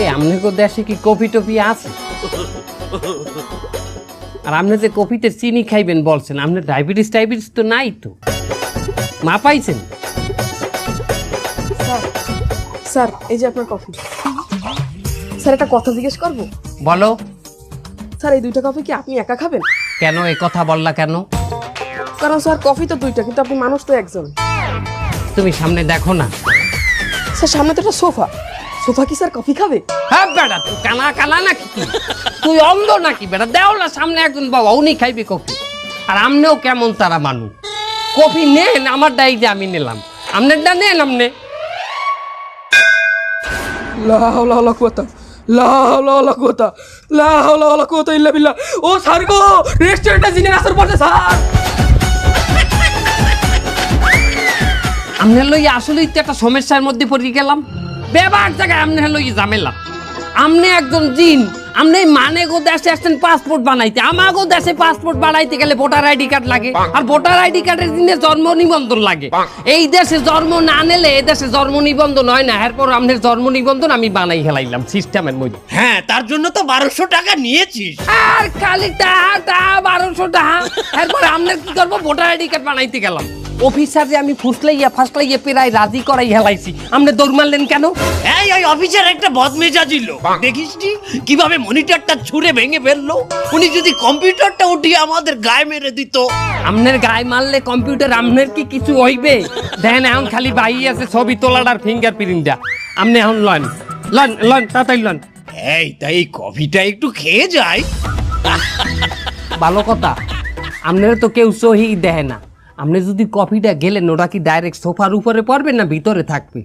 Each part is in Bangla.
এই আপনাদের দেশে কি কফি টফি আছে? আর আপনি যে কফিতে চিনি খাইবেন বলছেন আপনার ডায়াবেটিস টাইবেটিস তো নাই তো। মা পাইছেন? স্যার স্যার এই যে আপনার কফি। স্যার একটা কথা জিজ্ঞেস করব? বলো। স্যার এই দুইটা কফি কি আপনি একা খাবেন? কেন এই কথা বললা কেন? কারণ স্যার কফি তো দুইটা কিন্তু আপনি মানুষ তো একজন। তুমি সামনে দেখো না। স্যার সামনে তো একটা সোফা। সোফা কি স্যার কফি খাবে? হ্যাঁ বেটা তুই কানা কানা নাকি তুই তুই অন্ধ নাকি বেটা? দেও না সামনে একজন বাবা উনি খাইবে কফি। আর আমনেও কেমন তারা মানুষ কফি নেন আমার ডাই যে আমি নিলাম। আপনারটা নেন আপনি লা হাওলা ওয়ালা কুওয়াতা লা হাওলা ওয়ালা কুওয়াতা লা হাওলা ওয়ালা কুওয়াতা ইল্লা বিল্লাহ। ও স্যার গো রেস্টুরেন্টে জিনে আসর পড়ছে স্যার। আমনে লই আসলেই তো একটা সমস্যার মধ্যে পড়ে গেলাম। বেবার জায়গায় আমনে লই ঝামেলা? আমনে একজন জিন আমনে মানে গো দেশে আসছেন পাসপোর্ট বানাইতে। আমাগো দেশে পাসপোর্ট বানাইতে গেলে ভোটার আইডি কার্ড লাগে। আর ভোটার আইডি কার্ডের দিনে জন্ম নিবন্ধন লাগে। এই দেশে জন্ম না নিলে এই দেশে জন্ম নিবন্ধন হয় না। এরপর আমনের জন্ম নিবন্ধন আমি বানাই খেলাইলাম সিস্টেমের মধ্যে। হ্যাঁ তার জন্য তো বারোশো টাকা নিয়েছিস। আর খালি টাহা টাহা বারোশো টাহা। এরপরে আমরা কি করব? ভোটার আইডি কার্ড বানাইতে গেলাম। অফিসার যে আমি ফুসলাইয়া ফাসলাইয়া প্রায় রাজি করাই হেলাইছি। আপনি দৌড় মারলেন কেন? এই ওই অফিসার একটা বদমেজাজি লোক দেখিস নি? কীভাবে মনিটরটা ছুঁড়ে ভেঙে ফেলল? উনি যদি কম্পিউটারটা উঠিয়ে আমাদের গায়ে মেরে দিত। আমনের গায়ে মারলে কম্পিউটার আমনের কি কিছু হইবে? দেখেন এখন খালি বাই আছে ছবি তোলার ফিঙ্গার প্রিন্টটা আপনি এখন লন। লন লন তাড়াতাড়ি লন। এই তাই কফিটা একটু খেয়ে যাই। ভালো কথা। আপনারা তো কেউ সহি দেয় না। আপনি যদি কফিটা গেলেন ওটা কি ডাইরেক্ট সোফার উপরে পড়বে না ভিতরে থাকবে?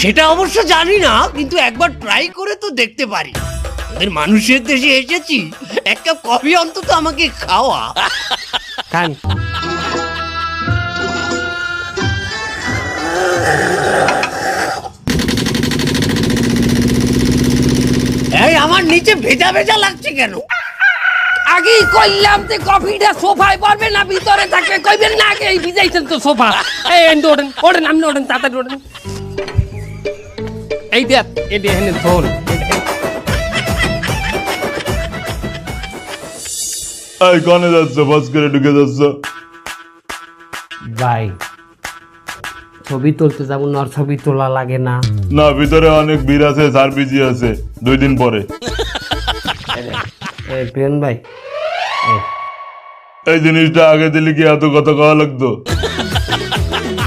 সেটা অবশ্য জানি না কিন্তু একবার ট্রাই করে তো দেখতে পারি। ওদের মানুষের দেশে এসেছি এক কাপ কফি অন্তত আমাকে খাওয়া। খান এই আমার নিচে ভেজা ভেজা লাগছে কেন? আগেই কইলাম যে কফিটা সোফায় পড়বে না ভিতরে থাকবে। কইবেন না আগে এই ভিজাইছেন তো সোফা। এই এন্ড ওঠেন ওঠেন আপনি ওঠেন তাড়াতাড়ি ওঠেন। এই দেখ এটি এখানে ধর এই কনে যাচ্ছ বাস করে ঢুকে যাচ্ছ। ভাই ছবি তুলতে যাব না আর ছবি তোলা লাগে না। না ভিতরে অনেক ভিড় আছে বিজি আছে দুই দিন পরে। এই ভাই এই, জিনিসটা আগে দিলে কি এত কথা কওয়া লাগতো?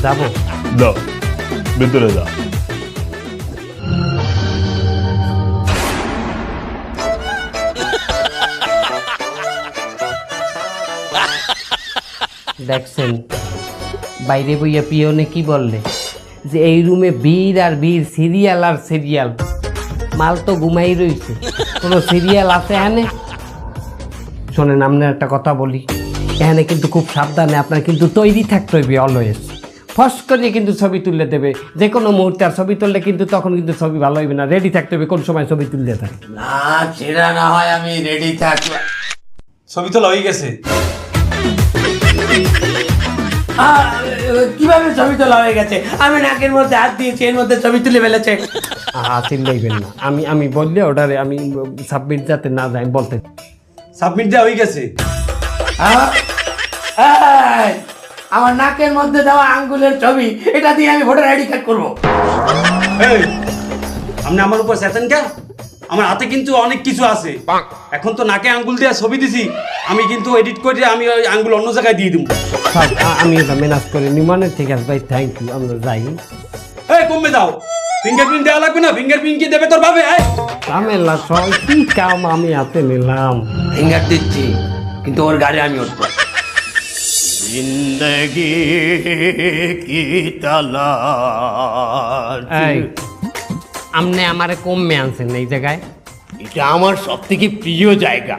যাব। দাও ভিতরে যা দেখছেন বাইরে বইয়া পিয়নে কি বললে? যে এই রুমে বীর আর বীর সিরিয়াল আর সিরিয়াল। মাল তো ঘুমাই রয়েছে কোনো সিরিয়াল আছে এখানে? শোনেন আপনার একটা কথা বলি। এখানে কিন্তু খুব সাবধানে আপনার কিন্তু তৈরি থাকতে হইবে অলওয়েজ ফস করে কিন্তু ছবি তুলে দেবে। যে কোনো মুহূর্তে আর ছবি তুললে কিন্তু তখন কিন্তু ছবি ভালো হইবে না। রেডি থাকতে হবে কোন সময় ছবি তুলতে থাকে না সেটা না হয় আমি রেডি থাকব। ছবি তোলা হয়ে গেছে। কীভাবে ছবি তোলা হয়ে গেছে? আমি নাকের মধ্যে হাত দিয়েছি এর মধ্যে ছবি তুলে ফেলেছে। না। আমি আমি বললে ওটারে আমি সাবমিট যাতে না যাই বলতে। সাবমিট দেওয়া হয়ে গেছে। এই, আমার নাকের মধ্যে দেওয়া আঙ্গুলের ছবি এটা দিয়ে আমি ভোটার আইডি কার্ড করব। এই আপনি আমার উপর চেতেন কে? আমার হাতে কিন্তু অনেক কিছু আছে। এখন তো নাকে আঙ্গুল দিয়ে ছবি দিছি। আমি কিন্তু এডিট করে আমি ওই আঙ্গুল অন্য জায়গায় দিয়ে দিব। সব আ- আমি এটা মেনাজ করে নিমানে ঠিক আছে ভাই থ্যাংক ইউ আমরা যাই। এই কমবে যাও ফিঙ্গারপ্রিন্ট দেওয়া লাগবে না? ফিঙ্গারপ্রিন্ট কি দেবে তোর ভাবে ঝামেলা সব কি কাম আমি হাতে নিলাম? ফিঙ্গার দিচ্ছি কিন্তু ওর গাড়ি আমি উঠবো। জিন্দগি কি তালাশ? আমনে আমারে কমে আনছেন এই জায়গায়। এটা আমার সব থেকে প্রিয় জায়গা।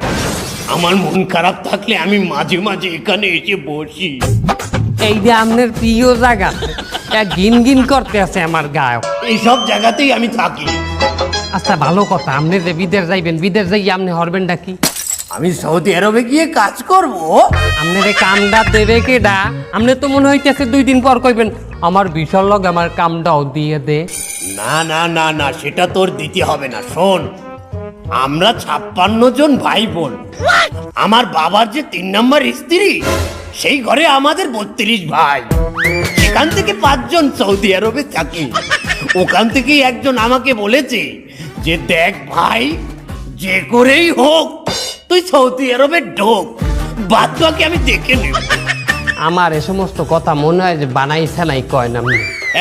আমার মন খারাপ থাকলে আমি মাঝে মাঝে এখানে এসে বসি। এই যে আমনের প্রিয় জায়গা গিন গিন করতে আছে আমার গায়ক। এইসব জায়গাতেই আমি থাকি। আচ্ছা ভালো কথা আপনি যে বিদেশ যাইবেন বিদেশ যাই আপনি হরবেন ডাকি আমি সৌদি আরবে গিয়ে কাজ করব? আপনার এই কামটা দেবে কেডা আপনি তো মনে হইতেছে দুই দিন পর কইবেন আমার বিশাল লগ আমার কামটাও দিয়ে দে। না না না না সেটা তোর দিতে হবে না শোন। আমরা ছাপ্পান্ন জন ভাই বোন। আমার বাবার যে তিন নম্বর স্ত্রী সেই ঘরে আমাদের বত্রিশ ভাই। সেখান থেকে পাঁচজন সৌদি আরবে থাকি। ওখান থেকেই একজন আমাকে বলেছে যে দেখ ভাই যে করেই হোক তুই সৌদি আরবে ঢোক। বাদ বাকি আমি দেখে নেব। আমার এ সমস্ত কথা মনে হয় যে বানাই নাই কয় না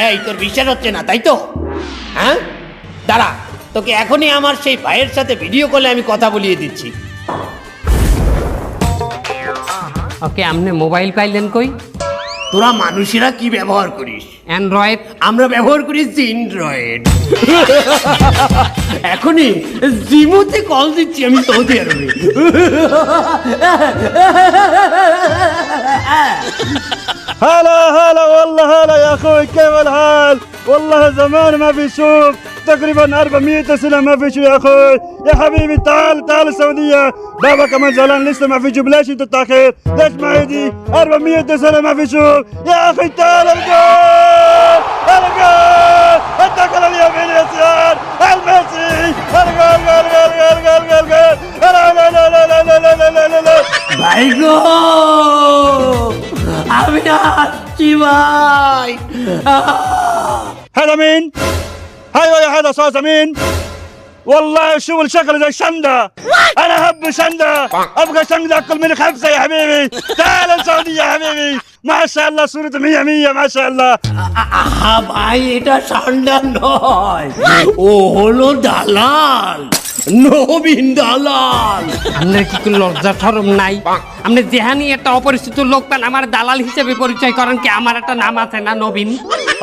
এই তোর বিশ্বাস হচ্ছে না তাই তো? হ্যাঁ? দাঁড়া তোকে এখনই আমার সেই ভাইয়ের সাথে ভিডিও কলে আমি কথা বলিয়ে দিচ্ছি। ওকে আপনি মোবাইল পাইলেন কই তোরা মানুষেরা কি ব্যবহার করিস অ্যান্ড্রয়েড আমরা ব্যবহার করি অ্যান্ড্রয়েড এখনই জিমোতে কল দিচ্ছি আমি সৌদি আরবে هلا هلا والله هلا يا اخوي كيف الحال؟ والله زمان ما في شوف تقريبا 400 سنه ما في شو يا اخوي يا حبيبي تعال تعال السعوديه بابا كمان زعلان لسه ما في جوب ليش انت تاخر؟ ليش ما يجي؟ 400 سنه ما في شوف يا اخي تعال الجول الجول اتكل اليمين يسار الميسي الجول جول جول جول جول جول جول لا لا لا لا لا لا لا لا لا لا ভাই গো আমি আসছি ভাই هذا مين؟ ايوه يا هذا صوت مين؟ والله شو الشكل زي الشندة انا احب شندة ابغى شندة اكل من خمسة يا حبيبي تعال السعودية يا حبيبي ما شاء الله صورته مية مية ما شاء الله আহা ভাই এটা ঠান্ডা নয় ও হলো দালাল নবীন দালাল আপনার কি কোনো লজ্জা সরম নাই আপনি যেহানি একটা অপরিচিত লোক পান আমার দালাল হিসেবে পরিচয় করেন কি আমার একটা নাম আছে না নবীন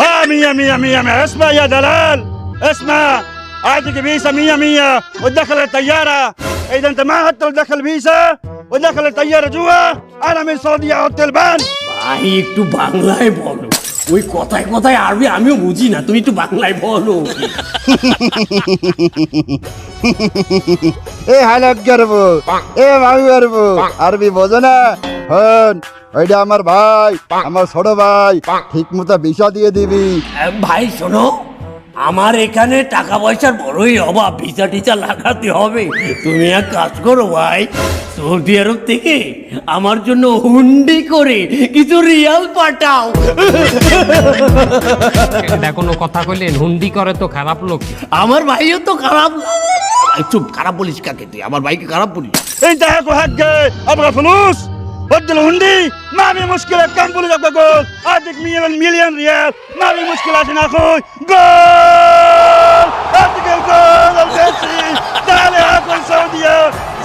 اه مية مية مية مية اسمع يا دلال اسمع اعطيك فيزا مية مية وتدخل الطيارة اذا انت ما حتى دخل فيزا ودخل الطيارة جوا انا من السعودية احط البان ভাই একটু বাংলায় বলো ওই কথায় কথায় আরবি আমিও বুঝি না তুমি একটু বাংলায় বলো এ হাইলাইট করবো এ ভাবি পারবো আরবি বোঝো না হন ওইটা আমার ভাই আমার ছোট ভাই ঠিক মতো বিষা দিয়ে দিবি আহ, ভাই শোনো আমার এখানে টাকা পয়সার বড়ই অভাব ভিসা টিসা লাগাতে হবে। তুমি এক কাজ করো ভাই সৌদি আরব থেকে আমার জন্য হুন্ডি করে কিছু রিয়াল পাঠাও। কোনো কথা কইলেন? হুন্ডি করে তো খারাপ লোক। আমার ভাইও তো খারাপ। চুপ খারাপ বলিস কাকে তুই? আমার ভাইকে খারাপ বলিস? এই দেখো কো আমরা बदल हुंदी मामी मुश्किल कम बोल जब गोल आज एक मिलियन मिलियन रियल। मामी मुश्किल आज ना कोई गोल! आज के गोल अब जैसी ताले आप कोई सऊदिया।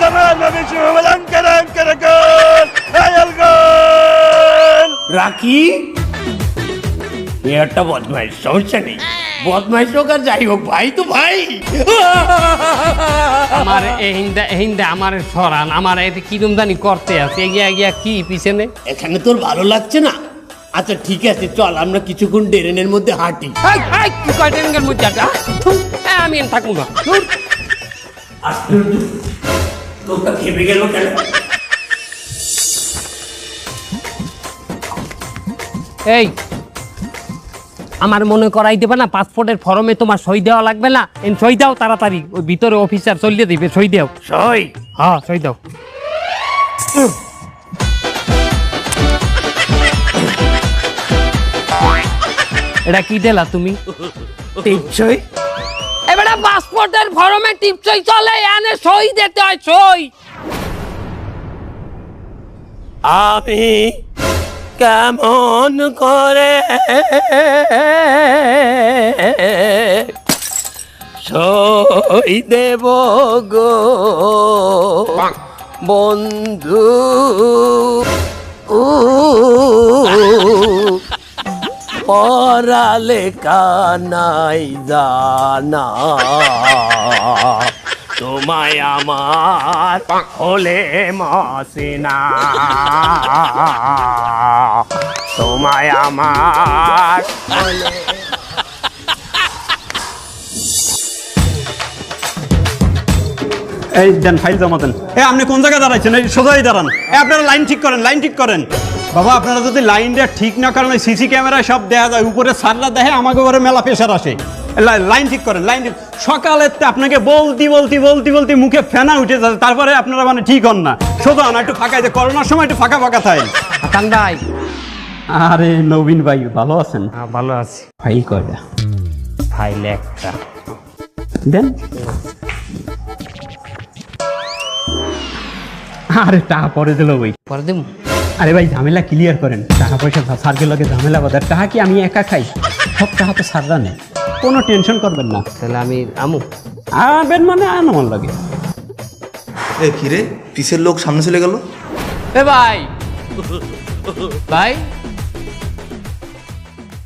जमान में बिचू मजान कर कर गोल। रियल गोल। राखी? ये तो अटबोध में सोच বদমাইশ হোক আর যাই হোক ভাই তো ভাই। আমার হিন্দা হিন্দা আমার সরান আমার এতে কিরম জানি করতে আছে এগিয়া এগিয়া কি পিছনে? এখানে তোর ভালো লাগছে না? আচ্ছা ঠিক আছে চল আমরা কিছুক্ষণ ড্রেনের মধ্যে হাঁটি। কি মধ্যে? আমি থাকব না ধুর। খেপে গেল কেন? এই আমার মনে করাই দেবে না পাসপোর্টের ফর্মে তোমার সই দেওয়া লাগবে না। সই দাও তাড়াতাড়ি ওই ভিতরে অফিসার চলিয়ে দিবে সই দাও। সই? হ্যাঁ সই দাও। এটা কি দিলা তুমি? টিপসই? এবারে পাসপোর্টের ফর্মে টিপসই চলে এনে সই দিতে হয় সই। আমি কেমন করে? সই দেব গো বন্ধু। পড়ালে কানাই জানা। তোমায় আমার হলে মসিনা। তোমায় আমার হলে এই দেন ফাইল জমা দেন। এ আপনি কোন জায়গায় দাঁড়াইছেন? এই সোজাই দাঁড়ান। এ আপনারা লাইন ঠিক করেন লাইন ঠিক করেন। বাবা আপনারা যদি লাইনটা ঠিক না করেন ওই সিসি ক্যামেরায় সব দেখা যায় উপরে সারলা দেখে আমাকে উপরে মেলা প্রেশার আসে। লাইন ঠিক করেন লাইন ঠিক সকালে আপনাকে বলতি বলতি বলতি বলতি মুখে ফেনা উঠে যাচ্ছে তারপরে আপনারা মানে ঠিক হন না। সোজা না একটু ফাঁকা যে করোনার সময় একটু ফাঁকা ফাঁকা থাকে হাসান ভাই। আরে নবীন ভাই ভালো আছেন? হ্যাঁ ভালো আছি। ফাইল কয়টা? ফাইল একটা। দেন। আরে টাকা পরে দিল ভাই। পরে দেবো আরে ভাই ঝামেলা ক্লিয়ার করেন। টাকা পয়সা সার্কেল লগে ঝামেলা বাজার টাকা কি আমি একা খাই? সব টাকা তো সাররা নেই কোনো টেনশন করবেন না। তাহলে আমি আমু। আবেন মানে আন আমার লাগে। এ কিরে পিসের লোক সামনে চলে গেল? এ ভাই। ভাই?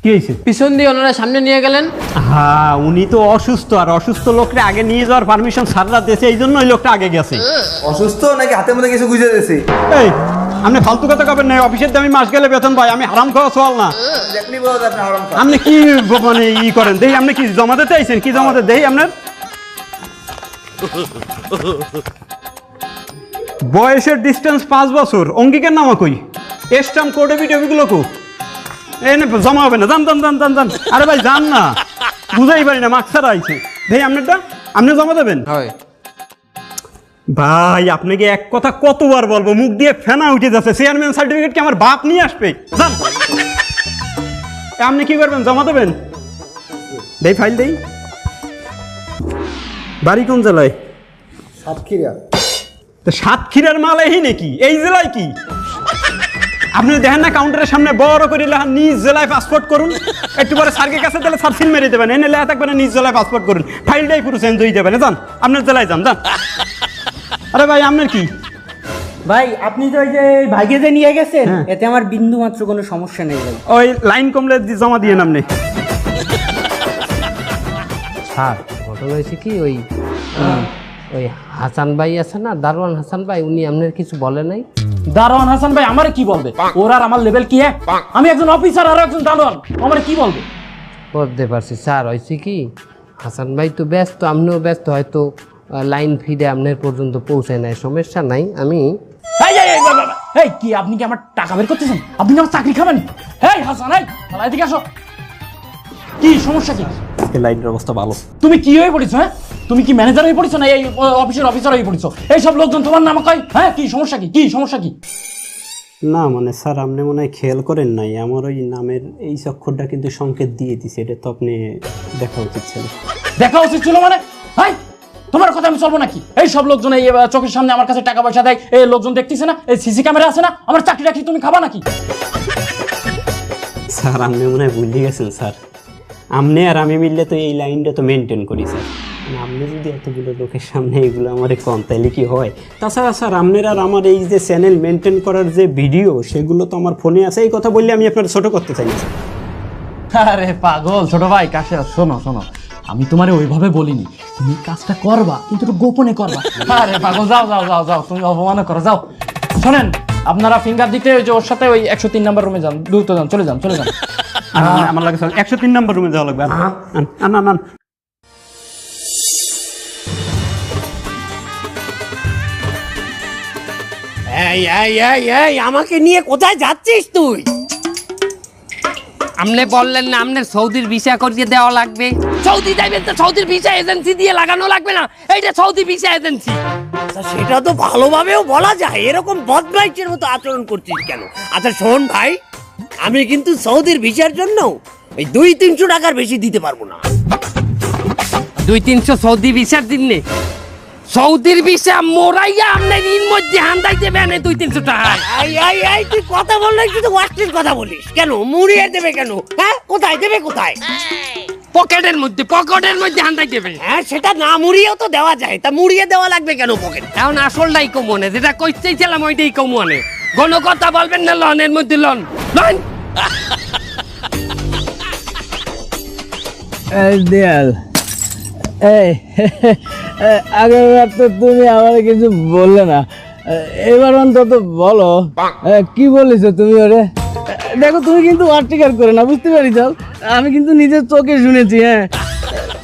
কি হয়েছে পিছন দিয়ে ওনারা সামনে নিয়ে গেলেন? হ্যাঁ উনি তো অসুস্থ আর অসুস্থ লোকটা আগে নিয়ে যাওয়ার পারমিশন সাররা দিয়েছে এই জন্য ওই লোকটা আগে গেছে। অসুস্থ নাকি হাতের মধ্যে কিছু গুজে দিয়েছে? এই আপনি ফালতু কথা কবেন না অফিসের দামি মাস গেলে বেতন পাই, আমি হারাম খাওয়া সোয়াল না। আপনি কি মানে ই করেন, দেই, আপনি কি জমা দিতে আইছেন কি জমা দিতে দেই আপনার? বয়সের ডিস্টেন্স পাঁচ বছর, অঙ্গিকের নামা কই? এস্টাম কোডে ভিডিওগুলো কো? এই না, জমা হবে না জান জান জান জান জান আরে ভাই জান না। বুঝাই পারি না মাস্টার আইছে। দেই, আপনারটা? আপনি জমা দেবেন? হয়। ভাই আপনাকে এক কথা কতবার বলব মুখ দিয়ে ফেনা উঠে যাচ্ছে। চেয়ারম্যান সার্টিফিকেট কি আমার বাপ নিয়ে আসবে? যান। আপনি কি করবেন? জমা দেবেন? দেই ফাইল দেই। বাড়ি কোন জেলায়? সাতক্ষীরা। তো সাতক্ষীরার মাল এই নাকি? এই জেলায় কি? আপনি দেখেন না কাউন্টারের সামনে বড় করে লেখা নিজ জেলায় পাসপোর্ট করুন। একটু পরে স্যারকে কাছে তাহলে স্যার সিল মেরে দেবেন। এনে লেখা থাকবে না নিজ জেলায় পাসপোর্ট করুন। ফাইলটাই পুরো চেঞ্জ হয়ে যাবে না। যান আপনার জেলায় যান যান। আরে ভাই আপনার কি? ভাই আপনি তো ওই যে ভাইকে যে নিয়ে গেছেন হ্যাঁ। এতে আমার বিন্দু মাত্র কোনো সমস্যা নেই ভাই। ওই লাইন কমলে জমা দিয়ে আপনি। স্যার ঘটনা হয়েছে কি ওই ওই হাসান ভাই আছে না দারোয়ান হাসান ভাই উনি আপনার কিছু বলে নাই? দারোয়ান হাসান ভাই আমারে কি বলবে? ওর আর আমার লেভেল কি এক? আমি একজন অফিসার আর একজন দারোয়ান আমারে কি বলবে? বলতে পারছি স্যার হয়েছে কি হাসান ভাই তো ব্যস্ত আপনিও ব্যস্ত হয়তো লাইন ফিডে আপনার পর্যন্ত পৌঁছায় নাই সমস্যা নাই। আমি এই এই, এই, এই কি আপনি কি আমার টাকা বের করতেছেন? আপনি আমার চাকরি খাবেন? এই হাসান এই শালা এদিকে আসো। কি সমস্যা কি? আজকে লাইনের অবস্থা ভালো। তুমি কি হয়ে পড়েছো হ্যাঁ? তুমি কি ম্যানেজার হয়ে পড়েছো না এই অফিসের অফিসার হয়ে পড়েছো? এই সব লোকজন তোমার নাম কয়? হ্যাঁ কি সমস্যা কি? কি সমস্যা কি? না মানে স্যার আপনি মনে হয় খেয়াল করেন নাই। আমার ওই নামের এই অক্ষরটা কিন্তু সংকেত দিয়ে দিছে। এটা তো আপনি দেখা উচিত ছিল। দেখা উচিত ছিল মানে? হাই তোমার কথা আমি চলবো নাকি? এই সব লোকজন এই চোখের সামনে আমার কাছে টাকা পয়সা দেয় এই লোকজন দেখতেছে না এই সিসি ক্যামেরা আছে না আমার চাকরি রাখি তুমি খাবা নাকি? স্যার আপনি মনে হয় ভুলে গেছেন স্যার। আপনি আর আমি মিললে তো এই লাইনটা তো মেনটেন করি স্যার। মানে আপনি যদি এতগুলো লোকের সামনে এগুলো আমার কম তাইলে কি হয়? তাছাড়া স্যার আপনার আর আমার এই যে চ্যানেল মেনটেন করার যে ভিডিও সেগুলো তো আমার ফোনে আছে। এই কথা বললে আমি আপনার ছোট করতে চাই আরে পাগল ছোট ভাই কাছে শোনো শোনো। আমি তোমারে ওইভাবে বলিনি। তুমি কাজটা করবা কিন্তু একটু গোপনে করবা। আরে পাগল যাও যাও যাও যাও তুমি অপমান করো যাও। শোনেন আপনারা ফিঙ্গার দিতে ওই যে ওর সাথে ওই একশো তিন নাম্বার রুমে যান দ্রুত যান চলে যান চলে যান। আমার- লাগে একশো তিন নম্বর রুমে যাওয়া লাগবে। আন, আন। এই এই এই এই আমাকে নিয়ে কোথায় যাচ্ছিস তুই? আপনি বললেন না আপনার সৌদির ভিসা করিয়ে দেওয়া লাগবে। সৌদি যাইবেন তো সৌদির ভিসা এজেন্সি দিয়ে লাগানো লাগবে না এইটা সৌদি ভিসা এজেন্সি। আচ্ছা, সেটা তো ভালোভাবেও বলা যায় এরকম বদমাইশের মতো আচরণ করছিস কেন? আচ্ছা শোন ভাই আমি কিন্তু সৌদির ভিসার জন্য ওই দুই তিনশো টাকার বেশি দিতে পারব না। দুই তিনশো সৌদি ভিসার দিনে সৌদির ভিসা মোরাইয়া আপনার ইন মধ্যে হান্দাই দেবেন দুই তিনশো টাকা। এই এই এই তুই কথা বললে কিন্তু অশ্লীল কথা বলিস। কেন? মুড়িয়ে দেবে কেন? হ্যাঁ? কোথায়? দেবে কোথায়? পকেটের মধ্যে পকেটের মধ্যে হান্দাই দেবে। হ্যাঁ সেটা না মুড়িয়েও তো দেওয়া যায়। তা মুড়িয়ে দেওয়া লাগবে কেন পকেট? এখন আসলটাই কমনে যেটা কইতেই ছিলাম ওইটাই কমনে কোনো কথা বলবেন না লনের মধ্যে লন। লন! দেয়াল। এই আগেরবার তো তুমি আমার কিছু বললে না। এবার অন্তত বলো। কি বলেছ তুমি ওরে? দেখো তুমি কিন্তু অস্বীকার করে না বুঝতে পারি যাও আমি কিন্তু নিজের চোখে শুনেছি হ্যাঁ।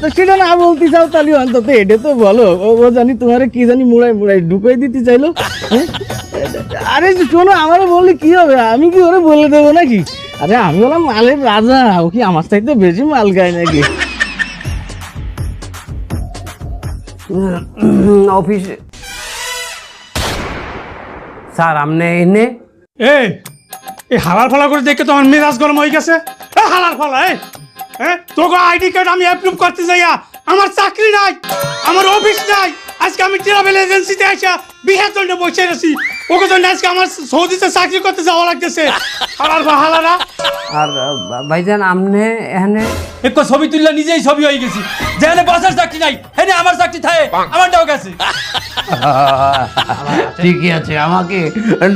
তো সেটা না বলতে চাও তাহলে অন্তত এটা তো বলো। ও জানি তোমার কি জানি মুড়াই মুড়াই ঢুকাই দিতে চাইলো? আরে শোনো আমারে বললে কি হবে? আমি কি ওরে বলে দেবো নাকি? আরে আমি হলাম মালের রাজা ও কি আমার চাইতে বেশি মাল খায় নাকি? অফিসে স্যার, আপনি এনে এই এই হালার ফালা করে দেখে তো আমার মেজাজ গরম হয়ে গেছে। হালার ফালা, এই। হ্যাঁ তোকে আইডি কার্ড আমি অ্যাপ্রুভ করতে যাইয়া আমার চাকরি নাই, আমার অফিস নাই। আজকে আমি ট্রাভেল এজেন্সিতে আসা বিহার জন্য বসে আছি। ওকে জন্য আজকে আমার সৌদিতে চাকরি করতে যাওয়া লাগতেছে। হালার বা হালারা। আর ভাইজান আপনি এখানে একটু ছবি তুললে নিজেই ছবি হয়ে গেছি। যেখানে বসার চাকরি নাই হেনে আমার চাকরি থাকে আমারটাও গেছে। ঠিকই আছে আমাকে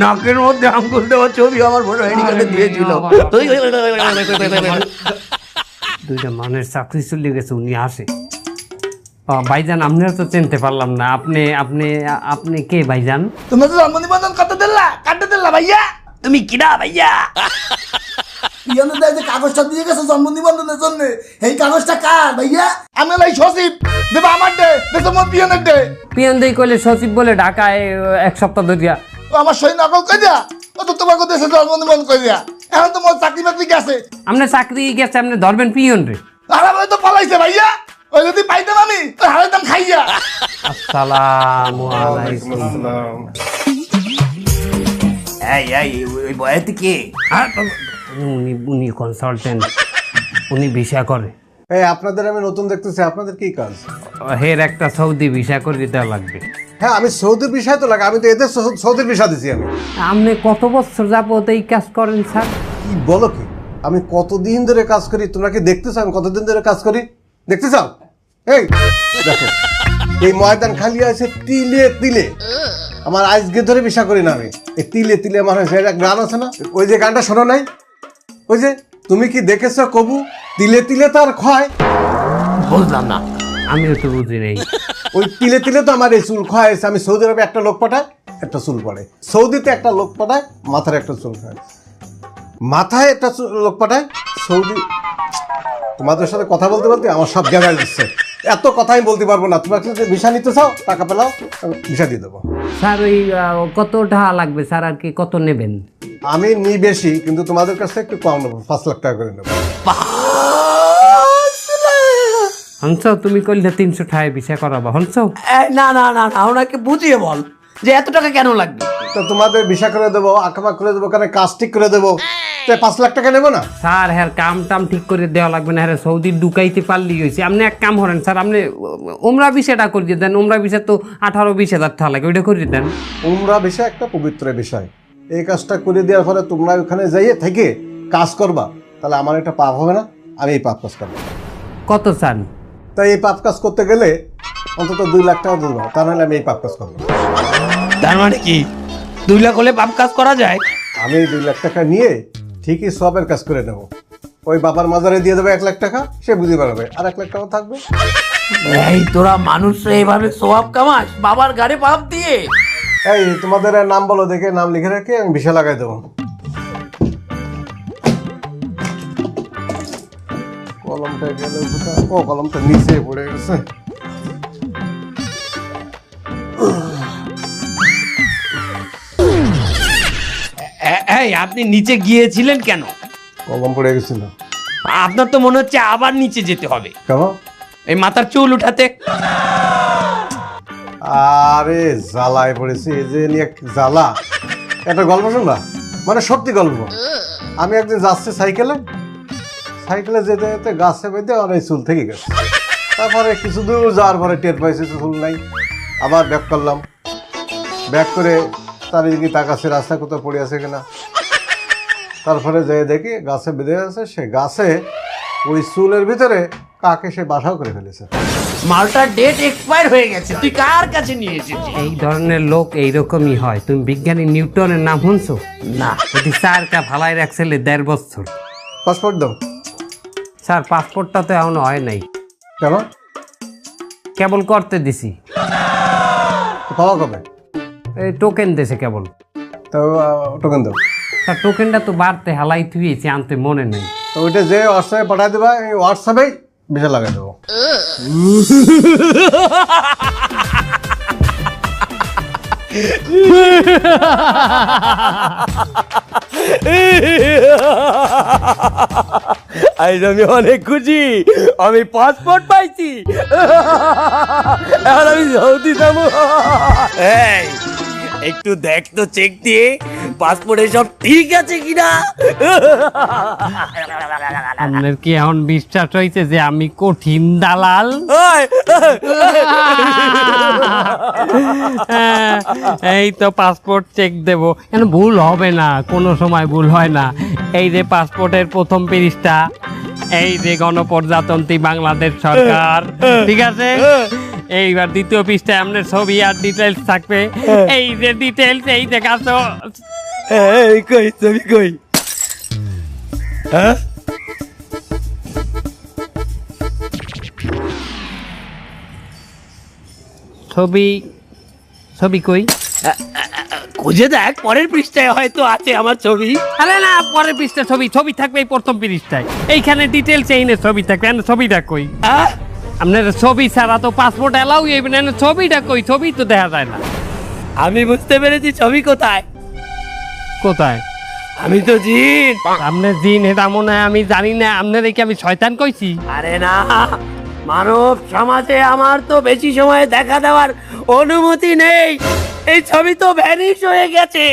নাকের মধ্যে আঙ্গুল দেওয়া ছবি আমার বড় হেডিকালে দিয়েছিল। দুইটা মানের চাকরি চলে গেছে উনি আসে। ভাইজান আপনারা তো চিনতে পারলাম না। আপনি আপনি আপনি কে ভাইজান? তুমি তো জন্ম নিবন্ধন কত দিল্লা কাটতে দিল্লা ভাইয়া। তুমি কিনা ভাইয়া? পিয়নের দায় যে কাগজটা দিয়ে গেছে জন্ম নিবন্ধনের জন্য। এই কাগজটা কার ভাইয়া? আমি লাই সচিব। দেবা আমার ডে দেখো মোর পিয়নের ডে পিয়ন দেই কইলে সচিব বলে ঢাকায় এক সপ্তাহ ধরিয়া। ও আমার সই নকল কই দিয়া ও তো তোমাকে দেশে জন্ম নিবন্ধন কই দিয়া এখন তো মোর চাকরি বাকরি গেছে। আপনার চাকরি গেছে আপনি ধরবেন পিয়ন রে। আর আমি তো পালাইছে ভাইয়া। ওই যদি পাইতাম আমি তো হারাইতাম খাইয়া। আসসালামু আলাইকুম। এই এই ওই বয়াতে কে উনি উনি কনসালটেন্ট উনি ভিসা করে। এই আপনাদের আমি নতুন দেখতেছি আপনাদের কি কাজ? হের একটা সৌদি ভিসা করে দেওয়া লাগবে। হ্যাঁ আমি সৌদির বিষয় তো লাগে আমি তো এদের সৌ- সৌদির বিষয় দিছি আমি। আপনি কত বছর যাবত এই কাজ করেন স্যার? কি বলো কি? আমি কতদিন ধরে কাজ করি তোমরা কি দেখতে চাও আমি কতদিন ধরে কাজ করি? দেখতে চাও এই দেখো। এই ময়দান খালি আছে তিলে তিলে। আমার আজকে ধরে বিষয় করি না আমি। এই তিলে তিলে আমার হয়েছে একটা গান আছে না? ওই যে গানটা শোনো নাই? ওই যে তুমি কি দেখেছ কবু? তিলে তিলে তার ক্ষয় বুঝলাম না। আমিও তো বুঝি নেই। ওই তিলে তিলে তো আমার এই চুল ক্ষয় হয়েছে আমি সৌদি আরবে একটা লোক পাঠাই একটা চুল পড়ে। সৌদিতে একটা লোক পাঠায় মাথার একটা চুল খায়। মাথায় একটা লোক পাঠায় সৌদি তোমাদের সাথে কথা বলতে বলতে আমার সব জায়গায় দিচ্ছে এত কথা আমি বলতে পারব না। তোমার কাছে ভিসা নিতে চাও টাকা পেলাও ভিসা দিয়ে দেবো। স্যার ওই কত টাকা লাগবে? স্যার আর কি কত নেবেন? আমি নি বেশি কিন্তু তোমাদের কাছে একটু কম নেব পাঁচ লাখ টাকা করে নেব। হংস তুমি করলে তিনশো টাকায় ভিসা করাবো। হংস না না না না ওনাকে বুঝিয়ে বল যে এত টাকা কেন লাগবে? তো তোমাদের ভিসা করে দেবো আঁকামা করে দেবো কারণ কাজ ঠিক করে দেবো। তো পাঁচ লাখ টাকা নেব না? স্যার হ্যাঁ কাম টাম ঠিক করে দেওয়া লাগবে না হ্যাঁ সৌদি ঢুকাইতে পারলি হয়েছে আপনি এক কাম করেন স্যার আপনি উমরা বিষয়টা করিয়ে দেন। উমরা বিষয় তো আঠারো বিশ হাজার টাকা লাগে ওইটা করিয়ে দেন। উমরা বিষয় একটা পবিত্র বিষয়। এই কাজটা করে দেওয়ার পরে তোমরা ওখানে যাইয়ে থেকে কাজ করবা। তাহলে আমার একটা পাপ হবে না আমি এই পাপ কাজ করব। কত চান তাই এই পাপ কাজ করতে গেলে অন্তত দুই লাখ টাকা দেবো তা নাহলে আমি এই পাপ কাজ করব তার মানে কি? দুই লাখ হলে পাপ কাজ করা যায়? আমি এই দুই লাখ টাকা নিয়ে ঠিকই সবের কাজ করে দেবো ওই বাবার মাজারে দিয়ে দেবে এক লাখ টাকা সে বুঝতে পারবে আর এক লাখ টাকা থাকবে। এই তোরা মানুষ এইভাবে সোয়াব কামাস? বাবার গাড়ি পাপ দিয়ে। এই তোমাদের নাম বলো দেখে নাম লিখে রাখে আমি ভিসা লাগাই দেবো। কলমটা গেল? ও কলমটা নিচে পড়ে গেছে। এই আপনি নিচে গিয়েছিলেন কেন? কলম পড়ে গেছিল। আপনার তো মনে হচ্ছে আবার নিচে যেতে হবে। কেন? এই মাথার চুল উঠাতে। আরে জ্বালায় পড়েছি এই যে নিয়ে এক জ্বালা। একটা গল্প শুনবা? মানে সত্যি গল্প। আমি একদিন যাচ্ছি সাইকেলে। সাইকেলে যেতে যেতে গাছে বেঁধে আর এই চুল থেকে গেছে। তারপরে কিছু দূর যাওয়ার পরে টের পাইছি চুল নাই। আবার ব্যাক করলাম। ব্যাক করে চারিদিকে তাকাচ্ছে রাস্তা কোথাও পড়ে আছে কিনা। তারপরে যেয়ে দেখি গাছে বেঁধে আছে সে গাছে ওই চুলের ভিতরে কাকে সে বাসাও করে ফেলেছে। মালটার ডেট এক্সপায়ার হয়ে গেছে তুই কার কাছে নিয়ে এসেছিস? এই ধরনের লোক এইরকমই হয় তুমি বিজ্ঞানী নিউটনের নাম শুনছো? না। যদি চার কা ভালাই রাখছিলে দেড় বছর। পাসপোর্ট দাও। স্যার পাসপোর্টটা তো এখনও হয় নাই। কেন? কেবল করতে দিছি। পাওয়া কবে? টোকেন দেশে কেবল। তো টোকেন দাও। স্যার টোকেনটা তো বাড়তে হালাই থুয়েছি আনতে মনে নেই। তো ওইটা যে হোয়াটসঅ্যাপে পাঠিয়ে দেবা এই হোয়াটসঅ্যাপেই ভিসা লাগাই দেবো। আজ আমি অনেক খুশি আমি পাসপোর্ট পাইছি। এখন আমি সৌদি যাব। এই একটু দেখ তো চেক দিয়ে পাসপোর্টে সব ঠিক আছে কিনা? আপনার কি এখন বিশ্বাস হয়েছে যে আমি কঠিন দালাল? হ্যাঁ, এই তো পাসপোর্ট চেক দেব। কেন ভুল হবে না কোনো সময় ভুল হয় না। এই যে পাসপোর্টের প্রথম পৃষ্ঠা এই যে গণপ্রজাতন্ত্রী বাংলাদেশ সরকার ঠিক আছে? এইবার দ্বিতীয় পৃষ্ঠায় আপনার ছবি আর ডিটেলস থাকবে। এই যে ডিটেলস এই যে কাছে এই কই ছবি কই? হ্যাঁ? ছবি ছবি কই? খুঁজে দেখ পরের পৃষ্ঠায় হয়তো আছে আমার ছবি। আরে না পরের পৃষ্ঠা ছবি ছবি থাকবে এই প্রথম পৃষ্ঠায়। এইখানে ডিটেলস এই ছবি থাকবে এনে ছবিটা কই? আপনার ছবি ছাড়া তো পাসপোর্ট অ্যালাউ হইবে না ছবিটা কই? ছবি তো দেখা যায় না। আমি বুঝতে পেরেছি ছবি কোথায়? কোথায়? আমি তো জিন। আপনার জিন এটা মনে হয় আমি জানি না আপনার কি আমি শয়তান কইছি। আরে না। মানব সমাজে আমার তো বেশি সময় দেখা দেওয়ার অনুমতি নেই। এই ছবি তো ভ্যানিশ হয়ে গেছে।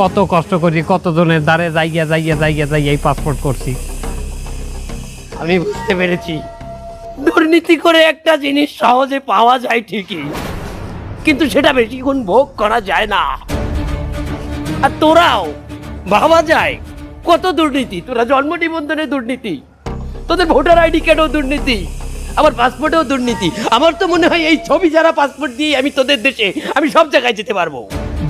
কত কষ্ট করি কতজনের দ্বারে যাইয়া যাইয়া যাইয়া যাইয়া এই পাসপোর্ট করছি। আমি বুঝতে পেরেছি। দুর্নীতি করে একটা জিনিস সহজে পাওয়া যায় ঠিকই কিন্তু সেটা বেশিক্ষণ ভোগ করা যায় না। আর তোরাও ভাবা যায় কত দুর্নীতি? তোরা জন্ম নিবন্ধনে দুর্নীতি। তোদের ভোটার আইডি কার্ডেও দুর্নীতি, আমার পাসপোর্টেও দুর্নীতি। আমার তো মনে হয় এই ছবি যারা পাসপোর্ট দিয়ে আমি তোদের দেশে, আমি সব জায়গায় যেতে পারব।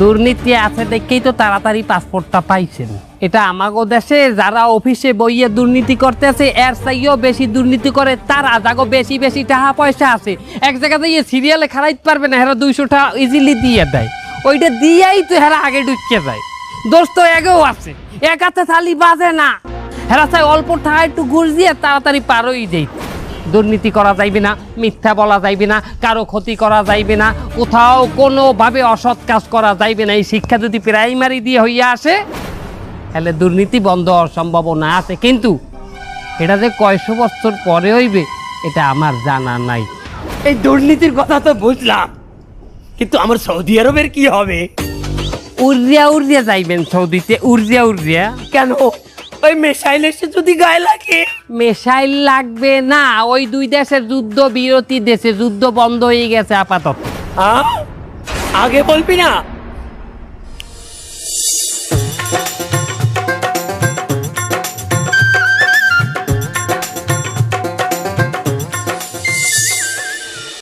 দুর্নীতি আছে দেখেই তো তাড়াতাড়ি পাসপোর্টটা পাইছেন। এটা আমাগো দেশে যারা অফিসে বইয়ে দুর্নীতি করতেছে এর চাইও বেশি দুর্নীতি করে, তারা যাগো বেশি বেশি টাকা পয়সা আছে। এক জায়গাতে ইয়ে সিরিয়ালে খারাইতে পারবে না, হেরা দুইশো টাকা ইজিলি দিয়ে দেয়। ওইটা দিয়েই তো হেরা আগে ঢুকে যায় দোষ তো এগেও আছে। এক হাতে থালি বাজে না। হেরা চাই অল্প টাকা একটু দিয়ে তাড়াতাড়ি পারোই যেই। দুর্নীতি করা যাইবে না মিথ্যা বলা যাইবে না কারও ক্ষতি করা যাইবে না কোথাও কোনোভাবে অসৎ কাজ করা যাইবে না। এই শিক্ষা যদি প্রাইমারি দিয়ে হইয়া আসে তাহলে দুর্নীতি বন্ধ হওয়ার সম্ভাবনা আছে। কিন্তু এটা যে কয়শো বছর পরে হইবে এটা আমার জানা নাই। এই দুর্নীতির কথা তো বুঝলাম কিন্তু আমার সৌদি আরবের কি হবে? উড়িয়া উড়িয়া যাইবেন সৌদিতে উর্জিয়া উর্জিয়া কেন? ওই মেশাইল এসে যদি গায়ে লাগে। মেশাইল লাগবে না ওই দুই দেশের যুদ্ধ বিরতি দেশে যুদ্ধ বন্ধ হয়ে গেছে আপাতত? আগে বলবি না?